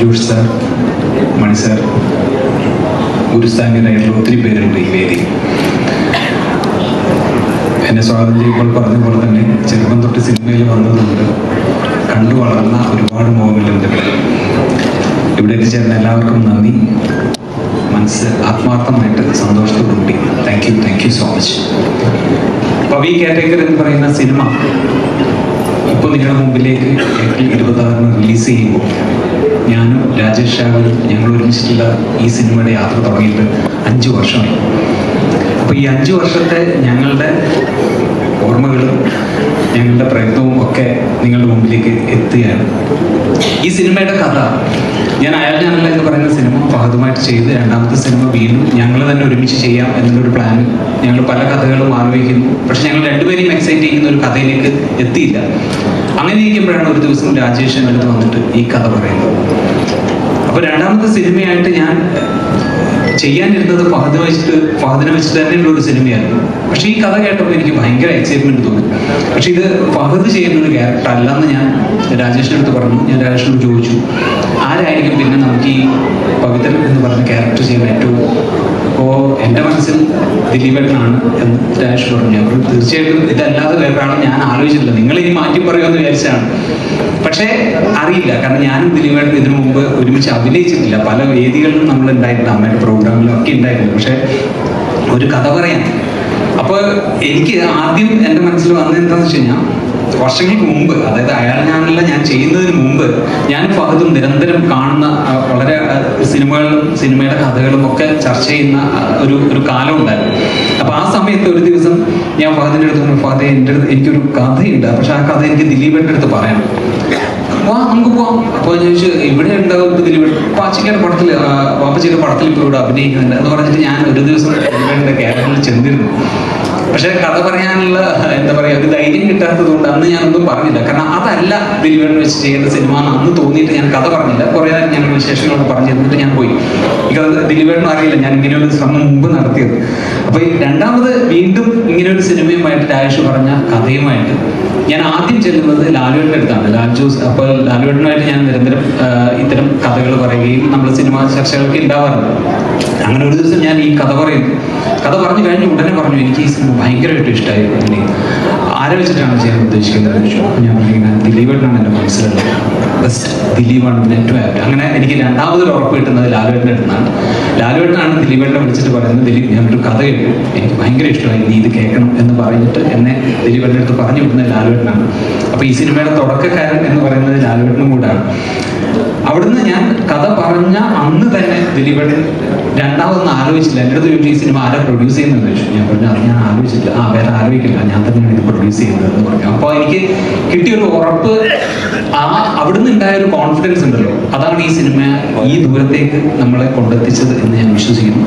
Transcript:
Josh sir Mani sir ഗുരുസ്ഥാനികരായിട്ടുള്ള ഒത്തിരി പേരുണ്ട് ഈ വേദിയിൽ എന്നെ സ്വാഗതം ചെയ്യുമ്പോൾ പറഞ്ഞ തന്നെ ചെറുപ്പം തൊട്ട് സിനിമയിൽ വന്നതുകൊണ്ട് കണ്ടു വളർന്ന ഒരുപാട് മോഹങ്ങളുണ്ട് ഇവിടെ ഇവിടെ എത്തിച്ചേർന്ന എല്ലാവർക്കും നന്ദി. മനസ്സ് ആത്മാർത്ഥമായിട്ട് സന്തോഷത്തോടുകൂടി. Thank you thank you so much Pavi caretaker എന്ന് പറയുന്ന സിനിമ ഇപ്പോൾ നിങ്ങളുടെ മുമ്പിലേക്ക് ഏപ്രിൽ ഇരുപത്തി ആറിന് റിലീസ് ചെയ്യുമ്പോൾ ഞാനും രാജേഷ് ഷാവും ഞങ്ങൾ ഒരുമിച്ചിട്ടുള്ള ഈ സിനിമയുടെ യാത്ര തുടങ്ങിയിട്ട് അഞ്ച് വർഷമായി. അപ്പൊ ഈ അഞ്ച് വർഷത്തെ ഞങ്ങളുടെ ഓർമ്മകളും ഞങ്ങളുടെ പ്രയത്നവും ഒക്കെ നിങ്ങളുടെ മുമ്പിലേക്ക് എത്തുകയാണ്. ഈ സിനിമയുടെ കഥ ഞാൻ അയാൾ ഞാനല്ല എന്ന് പറയുന്ന ഫഹദുമായിട്ട് ചെയ്ത് രണ്ടാമത്തെ സിനിമ വീണ്ടും ഞങ്ങൾ തന്നെ ഒരുമിച്ച് ചെയ്യാം എന്നുള്ളൊരു പ്ലാൻ ഞങ്ങൾ പല കഥകളും ആലോചിക്കുന്നു. പക്ഷെ ഞങ്ങൾ രണ്ടുപേരെയും എക്സൈറ്റ് ചെയ്യുന്ന ഒരു കഥയിലേക്ക് എത്തിയില്ല. അങ്ങനെ ഇരിക്കുമ്പോഴാണ് ഒരു ദിവസം രാജേഷ് എന്റെ വന്നിട്ട് ഈ കഥ പറയുന്നത്. അപ്പോൾ രണ്ടാമത്തെ സിനിമയായിട്ട് ഞാൻ ചെയ്യാനിരുന്നത് ഫഹദ് വെച്ചിട്ട് ഫഹദിനെ വെച്ചിട്ട് തന്നെയുള്ള ഒരു സിനിമയായിരുന്നു. പക്ഷെ ഈ കഥ കേട്ടപ്പോൾ എനിക്ക് ഭയങ്കര എക്സൈറ്റ്മെന്റ് തോന്നി. പക്ഷെ ഇത് ഫഹദ് ചെയ്യുന്ന ഒരു ക്യാരക്ടർ അല്ലെന്ന് ഞാൻ രാജേഷിന്റെ അടുത്ത് പറഞ്ഞു. ഞാൻ രാജേഷിനോട് ചോദിച്ചു ആരായിരിക്കും പിന്നെ നമുക്ക് ഈ പവിത്രൻ എന്ന് പറഞ്ഞ ക്യാരക്ടർ ചെയ്യാൻ ഏറ്റവും അപ്പോൾ എന്റെ മനസ്സിൽ ദിലീപേട്ടനാണ് എന്ന് രാജേഷ് പറഞ്ഞു. അവർ തീർച്ചയായിട്ടും ഇതല്ലാതെ വേറൊരാളും ഞാൻ ആലോചിച്ചിട്ടില്ല. നിങ്ങൾ ഇനി മാറ്റി പറയുമെന്ന് വിചാരിച്ചാണ് പക്ഷേ അറിയില്ല. കാരണം ഞാനും ദിലീപേട്ടൻ ഇതിനു മുമ്പ് ഒരുമിച്ച് അഭിനയിച്ചിട്ടില്ല. പല വേദികളിലും നമ്മൾ ഉണ്ടായിട്ടുണ്ട്. അമ്മയുടെ പ്രോഗ്രാമിലും ഒക്കെ ഉണ്ടായിട്ടുണ്ട്. പക്ഷേ ഒരു കഥ പറയാൻ. അപ്പോൾ എനിക്ക് ആദ്യം എന്റെ മനസ്സിൽ വന്നത് എന്താണെന്ന് വെച്ച് കഴിഞ്ഞാൽ വർഷങ്ങൾക്ക് മുമ്പ് അതായത് അയാൾ ഞാനല്ല ഞാൻ ചെയ്യുന്നതിന് മുമ്പ് ഞാൻ ഫഹദും നിരന്തരം കാണുന്ന വളരെ സിനിമകളും സിനിമയുടെ കഥകളും ഒക്കെ ചർച്ച ചെയ്യുന്ന ഒരു ഒരു കാലം ഉണ്ടായിരുന്നു. അപ്പൊ ആ സമയത്ത് ഒരു ദിവസം ഞാൻ ഫഹദിന്റെ അടുത്ത് പറഞ്ഞു ഫഹദെ എന്റെ അടുത്ത് എനിക്കൊരു കഥയുണ്ട്. പക്ഷെ ആ കഥ എനിക്ക് ദിലീപിന്റെ അടുത്ത് പറയണം വാ നമുക്ക് പോവാം. അപ്പോൾ ഞാൻ ചോദിച്ചു ഇവിടെ ഉണ്ടാവും ദിലീപ് പാച്ചിക്കയുടെ പടത്തിൽ വാപ്പച്ചിയുടെ പടത്തിൽ ഇപ്പോൾ ഇവിടെ അഭിനയിക്കുന്നുണ്ട്. എന്ന് പറഞ്ഞിട്ട് ഞാൻ ഒരു ദിവസം ദിലീപിന്റെ കേരളത്തിൽ ചെന്നിരുന്നു. പക്ഷെ കഥ പറയാനുള്ള എന്താ പറയുക ഒരു ധൈര്യം കിട്ടാത്തത് കൊണ്ട് അന്ന് ഞാനൊന്നും പറഞ്ഞില്ല. കാരണം അതല്ല ദിലീപേട്ടൻ വെച്ച് ചെയ്യേണ്ട സിനിമ അന്ന് തോന്നിയിട്ട് ഞാൻ കഥ പറഞ്ഞില്ല. കുറേ ഞാൻ വിശേഷങ്ങളൊക്കെ പറഞ്ഞു എന്നിട്ട് ഞാൻ പോയി. എനിക്കത് ദിലീപേട്ടനും അറിയില്ല. ഞാൻ ഇങ്ങനെ ഒരു ശ്രമം മുമ്പ് നടത്തിയത്. അപ്പൊ ഈ രണ്ടാമത് വീണ്ടും ഇങ്ങനെ ഒരു സിനിമയുമായിട്ട് രാജേഷ് പറഞ്ഞ കഥയുമായിട്ട് ഞാൻ ആദ്യം ചെല്ലുന്നത് ലാലുവേട്ടന്റെ അടുത്താണ്. ലാൽ ജോസ് അപ്പോൾ ലാലുവേട്ടനുമായിട്ട് ഞാൻ നിരന്തരം ഇത്തരം കഥകൾ പറയുകയും നമ്മൾ സിനിമാ ചർച്ചകളൊക്കെ ഉണ്ടാവാറുണ്ട്. അങ്ങനെ ഒരു ദിവസം ഞാൻ ഈ കഥ പറയുന്നു. കഥ പറഞ്ഞു കഴിഞ്ഞ് ഉടനെ പറഞ്ഞു എനിക്ക് ഈ സിനിമ ഭയങ്കരമായിട്ട് ഇഷ്ടമായി പിന്നെ ആരെ വെച്ചിട്ടാണ് ചെയ്യാൻ ഉദ്ദേശിക്കുന്നത്? ഞാൻ പറഞ്ഞാൽ "ഞാൻ ദിലീപേട്ടനാണ് എന്റെ മനസ്സിലുള്ളത്. ബെസ്റ്റ് ദിലീപാണ് നെറ്റ് ആപ്റ്റ് അങ്ങനെ എനിക്ക് രണ്ടാമതൊരു ഉറപ്പ് കിട്ടുന്നത് ലാലുവേട്ടന്റെ അടുത്താണ്. ലാലുവേട്ടനാണ് ദിലീപേട്ടനെ വിളിച്ചിട്ട് പറയുന്നത് ദിലീപ് ഒരു കഥ കേട്ടു. എനിക്ക് ഭയങ്കര ഇഷ്ടമായി നീ ഇത് കേൾക്കണം എന്ന് പറഞ്ഞിട്ട് എന്നെ ദിലീപേട്ടന്റെ അടുത്ത് പറഞ്ഞു വിടുന്നത് ലാലുവേട്ടനാണ്. അപ്പോൾ ഈ സിനിമയുടെ തുടക്കക്കാരൻ എന്ന് പറയുന്നത് ലാലുവേട്ടനും കൂടാണ്. അവിടുന്ന് ഞാൻ കഥ പറഞ്ഞ ദിലീപേട്ടൻ രണ്ടാമതൊന്നും ആലോചിച്ചില്ല. എന്റെ അടുത്ത് ഈ സിനിമ ആരാ പ്രൊഡ്യൂസ് ചെയ്യുന്നത് ചോദിച്ചു. ഞാൻ പറഞ്ഞു അത് ഞാൻ ആലോചിച്ചില്ല ആ വേറെ ആലോചിക്കില്ല ഞാൻ തന്നെയാണ് ഇത് പ്രൊഡ്യൂസ് ചെയ്യുന്നത്. എന്ന് പറഞ്ഞു. അപ്പോൾ എനിക്ക് കിട്ടിയൊരു ഉറപ്പ് ആ അവിടുന്ന് ഉണ്ടായ ഒരു കോൺഫിഡൻസ് ഉണ്ടല്ലോ. അതാണ് ഈ സിനിമ ഈ ദൂരത്തേക്ക് നമ്മളെ കൊണ്ടെത്തിച്ചത് എന്ന് ഞാൻ വിശ്വസിക്കുന്നു.